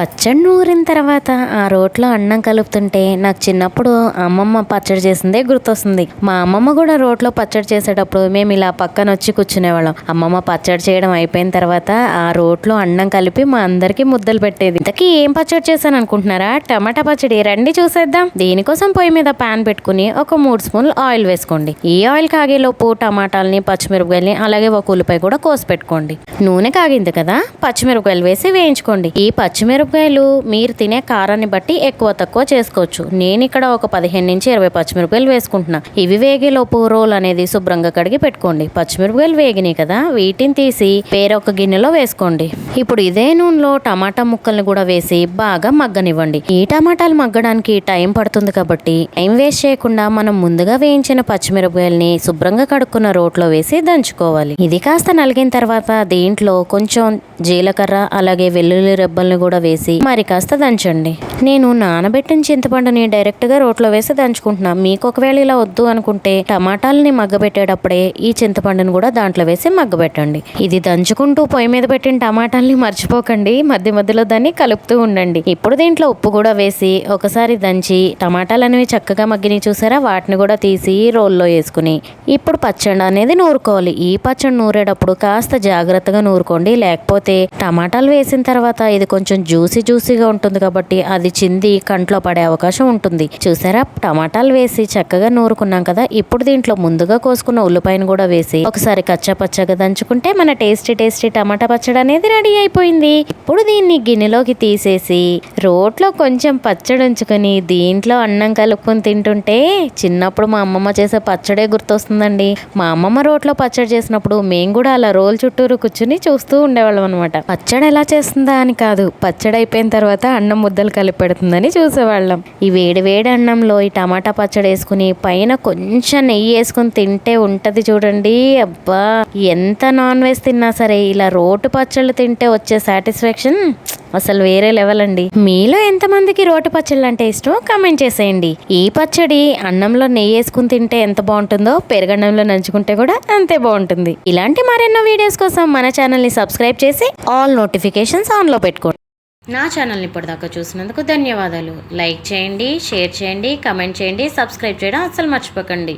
పచ్చడి నూరిన తర్వాత ఆ రోట్లో అన్నం కలుపుతుంటే నాకు చిన్నప్పుడు అమ్మమ్మ పచ్చడి చేసిందే గుర్తొస్తుంది. మా అమ్మమ్మ కూడా రోట్లో పచ్చడి చేసేటప్పుడు మేము ఇలా పక్కన వచ్చి కూర్చునేవాళ్ళం. అమ్మమ్మ పచ్చడి చేయడం అయిపోయిన తర్వాత ఆ రోట్లో అన్నం కలిపి మా అందరికీ ముద్దలు పెట్టేది. ఇంతకీ ఏం పచ్చడి చేశాను అనుకుంటున్నారా టమాటా పచ్చడి. రండి చూసేద్దాం. దీనికోసం పొయ్యి మీద పాన్ పెట్టుకుని ఒక మూడు స్పూన్లు ఆయిల్ వేసుకోండి. ఈ ఆయిల్ కాగేలోపు టమాటాలని పచ్చిమిరపకాయలని అలాగే ఒక ఉల్లిపాయ కూడా కోసి పెట్టుకోండి. నూనె కాగింది కదా? పచ్చిమిరపకాయలు వేసి వేయించుకోండి. ఈ పచ్చిమిరపకాయలు మీరు తినే కారాన్ని బట్టి ఎక్కువ తక్కువ చేసుకోవచ్చు. నేను ఇక్కడ ఒక పదిహేను నుంచి ఇరవై పచ్చిమిరపకాయలు వేసుకుంటున్నా. ఇవి వేగేలోపు రోల్ అనేది శుభ్రంగా కడిగి పెట్టుకోండి. పచ్చిమిరపకాయలు వేగినాయి కదా వీటిని తీసి వేరొక గిన్నెలో వేసుకోండి. ఇప్పుడు ఇదే నూనెలో టమాటా ముక్కల్ని కూడా వేసి బాగా మగ్గనివ్వండి. ఈ టమాటాలు మగ్గడానికి టైం పడుతుంది కాబట్టి టైం వేస్ట్ చేయకుండా మనం ముందుగా వేయించిన పచ్చిమిరపకాయల్ని శుభ్రంగా కడుక్కున్న రోట్లో వేసి దంచుకోవాలి. ఇది కాస్త నలిగిన తర్వాత దీంట్లో కొంచెం జీలకర్ర అలాగే వెల్లుల్లి రెబ్బల్ని కూడా వేసి మరి కాస్త దంచండి. నేను నానబెట్టిన చింతపండుని డైరెక్ట్గా రోట్లో వేసి దంచుకుంటున్నా. మీకు ఒకవేళ ఇలా వద్దు అనుకుంటే టమాటాలని మగ్గబెట్టేటప్పుడే ఈ చింతపండుని కూడా దాంట్లో వేసి మగ్గబెట్టండి. ఇది దంచుకుంటూ పొయ్యి మీద పెట్టిన టమాటాలని మర్చిపోకండి. మధ్య మధ్యలో దాన్ని కలుపుతూ ఉండండి. ఇప్పుడు దీంట్లో ఉప్పు కూడా వేసి ఒకసారి దంచి టమాటాలు అనేవి చక్కగా మగ్గిని చూసారా? వాటిని కూడా తీసి రోల్లో వేసుకుని. ఇప్పుడు పచ్చడి అనేది నూరుకోవాలి. ఈ పచ్చడి నూరేటప్పుడు కాస్త జాగ్రత్తగా నూరుకోండి. లేకపోతే టమాటాలు వేసిన తర్వాత ఇది కొంచెం జ్యూసీ జ్యూసీగా ఉంటుంది కాబట్టి అది చింది కంట్లో పడే అవకాశం ఉంటుంది. చూసారా? టమాటాలు వేసి చక్కగా నూరుకున్నాం కదా. ఇప్పుడు దీంట్లో ముందుగా కోసుకున్న ఉల్లిపాయను కూడా వేసి ఒకసారి కచ్చా పచ్చగా దంచుకుంటే మన టేస్టీ టేస్టీ టమాటా పచ్చడి అనేది రెడీ అయిపోయింది. ఇప్పుడు దీన్ని గిన్నెలోకి తీసేసి రోట్లో కొంచెం పచ్చడి ఉంచుకొని దీంట్లో అన్నం కలుపుకొని తింటుంటే చిన్నప్పుడు మా అమ్మమ్మ చేసే పచ్చడే గుర్తొస్తుందండి. మా అమ్మమ్మ రోట్లో పచ్చడి చేసినప్పుడు మేము కూడా అలా రోల్ చుట్టూరు కూర్చుని చూస్తూ ఉండేవాళ్ళం అనమాట పచ్చడి ఎలా చేస్తుందా అని కాదు పచ్చడి అయిపోయిన తర్వాత అన్నం ముద్దలు కలిపి పెడుతుందని చూసేవాళ్ళం. ఈ వేడి వేడి అన్నంలో ఈ టమాటా పచ్చడి వేసుకుని పైన కొంచెం నెయ్యి వేసుకుని తింటే ఉంటది చూడండి. అబ్బా! ఎంత నాన్ వెజ్ తిన్నా సరే ఇలా రోటు పచ్చళ్ళు తింటే వచ్చే సాటిస్ఫాక్షన్ అసలు వేరే లెవెల్ అండి. మీలో ఎంతమందికి రోటి పచ్చళ్ళు అంటే ఇష్టమో కామెంట్ చేసేయండి. ఈ పచ్చడి అన్నంలో నెయ్యి వేసుకుని తింటే ఎంత బాగుంటుందో పెరుగన్నంలో నంచుకుంటే కూడా అంతే బాగుంటుంది. ఇలాంటి మరెన్నో వీడియోస్ కోసం మన ఛానల్ని సబ్స్క్రైబ్ చేసి ఆల్ నోటిఫికేషన్స్ ఆన్లో పెట్టుకోండి. నా ఛానల్ని ఇప్పటిదాకా చూసినందుకు ధన్యవాదాలు. లైక్ చేయండి షేర్ చేయండి కమెంట్ చేయండి సబ్స్క్రైబ్ చేయడం అస్సలు మర్చిపోకండి.